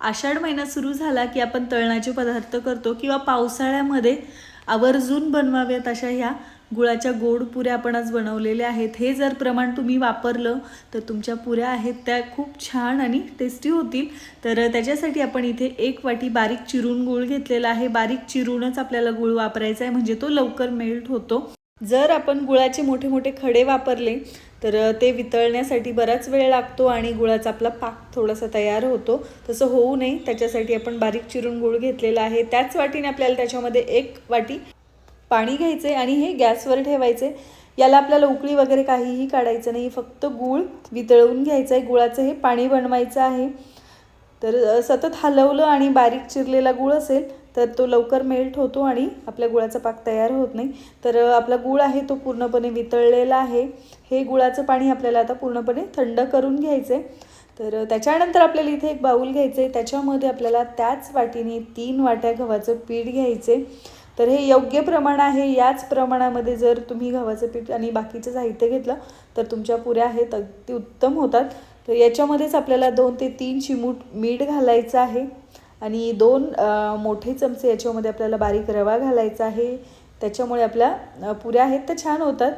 आषाढ महिना सुरू झाला की आपण तळणाचे पदार्थ करतो किंवा पावसाळ्यामध्ये आवर्जून बनवाव्यात अशा ह्या गुळाच्या गोड पुऱ्या आपण आज बनवलेल्या आहेत. हे जर प्रमाण तुम्ही वापरलं तर तुमच्या पुऱ्या आहेत त्या खूप छान आणि टेस्टी होतील. तर त्याच्यासाठी आपण इथे एक वाटी बारीक चिरून गूळ घेतलेला आहे. बारीक चिरूनच आपल्याला गूळ वापरायचा आहे म्हणजे तो लवकर मेल्ट होतो. जर आपण गुळाचे मोठे मोठे खडे वापरले तर ते वितळण्यासाठी बराच वेळ लागतो आणि गुळाचा आपला पाक थोडासा तयार होतो. तसं होऊ नये. त्याच्यासाठी आपण बारीक चिरून गुळ घेतलेला आहे. त्याच वाटीने आपल्याला त्याच्यामध्ये एक वाटी पाणी घ्यायचे आणि हे गॅसवर ठेवायचे याला आपल्याला उकळी वगैरे काहीही काढायचं नाही. फक्त गूळ वितळवून घ्यायचं आहे गुळाचं हे पाणी बनवायचं आहे. तर सतत हलवलं आणि बारीक चिरलेला गूळ असेल तर तो लवकर मेल्ट होतो आणि आपल्या गुळाचा पाक तयार होत नाही. तर आपला गुळ आहे तो पूर्णपणे वितळलेला आहे. हे गुळाचं पाणी आपल्याला आता पूर्णपणे थंड करून घ्यायचं आहे तर त्याच्यानंतर आपल्याला इथे एक बाऊल घ्यायचं आहे त्याच्यामध्ये आपल्याला त्याच वाटीने तीन वाट्या गव्हाचं पीठ घ्यायचे तर हे योग्य प्रमाण आहे. याच प्रमाणामध्ये जर तुम्ही गव्हाचं पीठ आणि बाकीचं साहित्य घेतलं तर तुमच्या पुऱ्या आहेत अगदी उत्तम होतात. तर याच्यामध्येच आपल्याला दोन ते तीन चिमूट मीठ घालायचं आहे. आणि दोन मोठे चमचे याच्यामध्ये आपल्याला बारीक रवा घालायचा आहे. त्याच्यामुळे आपल्या पुऱ्या आहेत त्या छान होतात.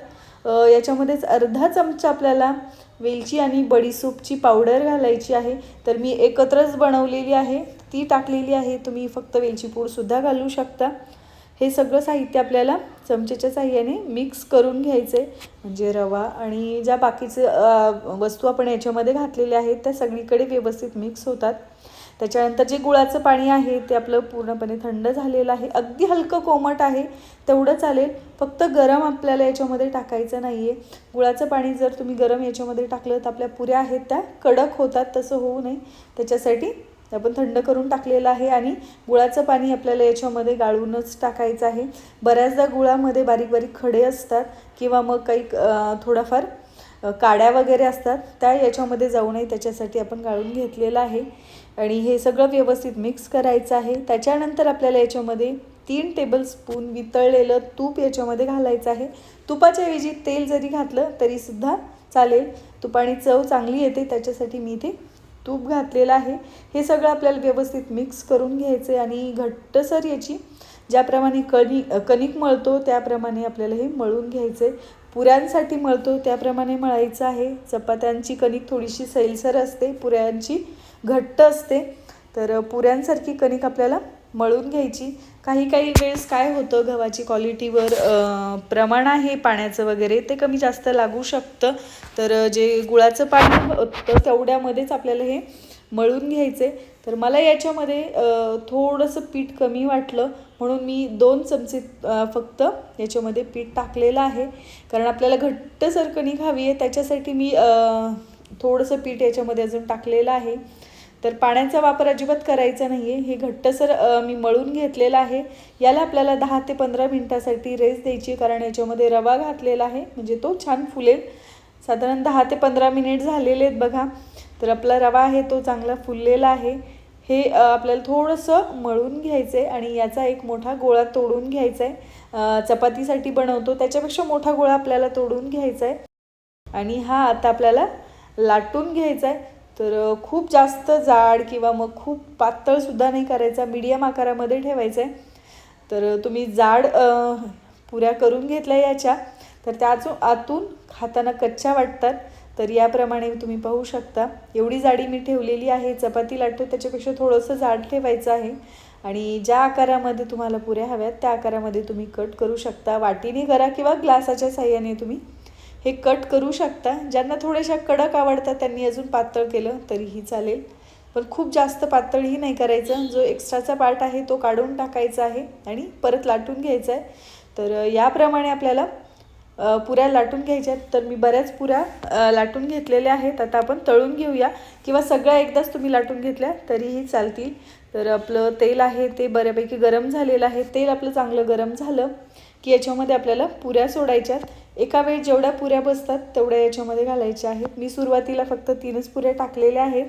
याच्यामध्येच अर्धा चमचा आपल्याला वेलची आणि बडीसूपची पावडर घालायची आहे. तर मी एकत्रच बनवलेली आहे. ती टाकलेली आहे. तुम्ही फक्त वेलची पूडसुद्धा घालू शकता. हे सगळं साहित्य आपल्याला चमचेच्या साह्याने मिक्स करून घ्यायचे म्हणजे रवा आणि ज्या बाकीचे वस्तू आपण याच्यामध्ये घातलेल्या आहेत त्या सगळीकडे व्यवस्थित मिक्स होतात. त्याच्यानंतर जे गुळाचं पाणी आहे ते आपलं पूर्णपणे थंड झालेलं आहे. अगदी हलकं कोमट आहे तेवढं चालेल. फक्त गरम आपल्याला याच्यामध्ये टाकायचं नाही आहे गुळाचं पाणी जर तुम्ही गरम याच्यामध्ये टाकलं तर आपल्या पुऱ्या आहेत त्या कडक होतात तसं होऊ नये. त्याच्यासाठी आपण थंड करून टाकलेलं आहे आणि गुळाचं पाणी आपल्याला याच्यामध्ये गाळूनच टाकायचं आहे. बऱ्याचदा गुळामध्ये बारीक बारीक खडे असतात किंवा मग काही थोडाफार काड्या वगैरे असतात त्या याच्यामध्ये जाऊ नये त्याच्यासाठी आपण गाळून घेतलेलं आहे. आणि हे सगळं व्यवस्थित मिक्स करायचं आहे. त्याच्यानंतर आपल्याला याच्यामध्ये तीन टेबलस्पून वितळलेलं तूप याच्यामध्ये घालायचं आहे. तुपाच्या ऐवजी तेल जरी घातलं तरीसुद्धा चालेल. तुपाने चव चांगली येते त्याच्यासाठी मी इथे तूप घातलेलं आहे. हे सगळं आपल्याला व्यवस्थित मिक्स करून घ्यायचं आहे आणि घट्टसर याची ज्याप्रमाणे कणी कणिक मळतो त्याप्रमाणे आपल्याला हे मळून घ्यायचं आहे पुऱ्यांसाठी मळतो त्याप्रमाणे मळायचं आहे. चपात्यांची कणिक थोडीशी सैलसर असते पुऱ्यांची घट्ट असते. तर पुऱ्यांसारखी कणिक आपल्याला मळून घ्यायची. काही काही वेळेस काय होतं गव्हाची क्वालिटीवर प्रमाण आहे पाण्याचं वगैरे ते कमी जास्त लागू शकतं. तर जे गुळाचं पाणी होतं तेवढ्यामध्येच आपल्याला हे मळून घ्यायचे. तर मला याच्यामध्ये थोडंसं पीठ कमी वाटलं. म्हणून मी दोन चमचे फक्त याच्यामध्ये पीठ टाकलेलं आहे. कारण आपल्याला घट्ट सरकणी खावी आहे. त्याच्यासाठी मी थोडंसं पीठ याच्यामध्ये अजून टाकलेलं आहे. तर पाण्याचा वापर अजिबात करायचा नाही आहे हे घट्टसर मी मळून घेतलेलं आहे. याला आपल्याला दहा ते पंधरा मिनटासाठी रेस्ट द्यायची आहे, कारण याच्यामध्ये रवा घातलेला आहे. म्हणजे तो छान फुलेल. साधारण दहा ते पंधरा मिनिट झालेले आहेत बघा. तर आपला रवा आहे तो चांगला फुललेला आहे. हे आपल्याला थोडंसं मळून घ्यायचं आहे आणि याचा एक मोठा गोळा तोडून घ्यायचा आहे चपातीसाठी बनवतो त्याच्यापेक्षा मोठा गोळा आपल्याला तोडून घ्यायचा आहे आणि हा आता आपल्याला लाटून घ्यायचा आहे तर खूप जास्त जाड किंवा मग खूप पातळसुद्धा नाही करायचा मीडियम आकारामध्ये ठेवायचा आहे तर तुम्ही जाड पुऱ्या करून घेतल्या याच्या. तर त्याच आतून खाताना कच्च्या वाटतात. तर याप्रमाणे तुम्ही पाहू शकता. एवढी जाडी मी ठेवलेली आहे चपाती लाटतो त्याच्यापेक्षा थोडंसं जाड ठेवायचं आहे. आणि ज्या आकारामध्ये तुम्हाला पुऱ्या हव्यात त्या आकारामध्ये तुम्ही कट करू शकता. वाटीने करा किंवा ग्लासाच्या साह्याने तुम्ही हे कट करू शकता. ज्यांना थोड्याशा कडक आवडतात त्यांनी अजून पातळ केलं तरीही चालेल. पण खूप जास्त पातळही नाही करायचं. जो एक्स्ट्राचा पार्ट आहे तो काढून टाकायचा आहे आणि परत लाटून घ्यायचा आहे. तर याप्रमाणे आपल्याला पुऱ्या लाटून घ्यायच्या आहेत. तर मी बऱ्याच पुऱ्या लाटून घेतलेल्या आहेत. आता आपण तळून घेऊया. किंवा सगळ्या एकदाच तुम्ही लाटून घेतल्या तरीही चालतील. तर आपलं तेल आहे ते बऱ्यापैकी गरम झालेलं आहे. तेल आपलं चांगलं गरम झालं की याच्यामध्ये आपल्याला पुऱ्या सोडायच्यात एका वेळी जेवढ्या पुऱ्या बसतात तेवढ्या याच्यामध्ये घालायच्या आहेत. मी सुरुवातीला फक्त तीनच पुऱ्या टाकलेल्या आहेत.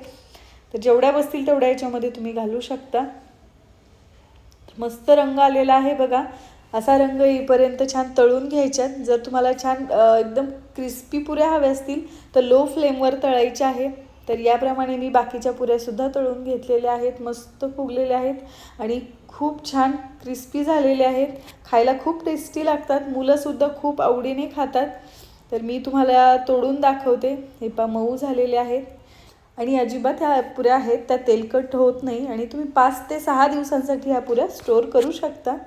तर जेवढ्या बसतील तेवढ्या याच्यामध्ये तुम्ही घालू शकता. मस्त रंग आलेला आहे बघा. असा रंग येईपर्यंत छान तळून घ्यायच्यात. जर तुम्हाला छान एकदम क्रिस्पी पुऱ्या हव्या असतील तर लो फ्लेमवर तळायच्या आहे तर याप्रमाणे मी बाकीच्या पुऱ्यासुद्धा तळून घेतलेल्या आहेत. मस्त फुगलेल्या आहेत आणि खूप छान क्रिस्पी झालेले आहेत. खायला खूप टेस्टी लागतात. मुलंसुद्धा खूप आवडीने खातात. तर मी तुम्हाला तोडून दाखवते. हे पा मऊ झालेले आहेत. आणि अजिबात ह्या पुऱ्या आहेत त्या तेलकट होत नाही. आणि तुम्ही पाच ते सहा दिवसांसाठी ह्या पुऱ्या स्टोअर करू शकता.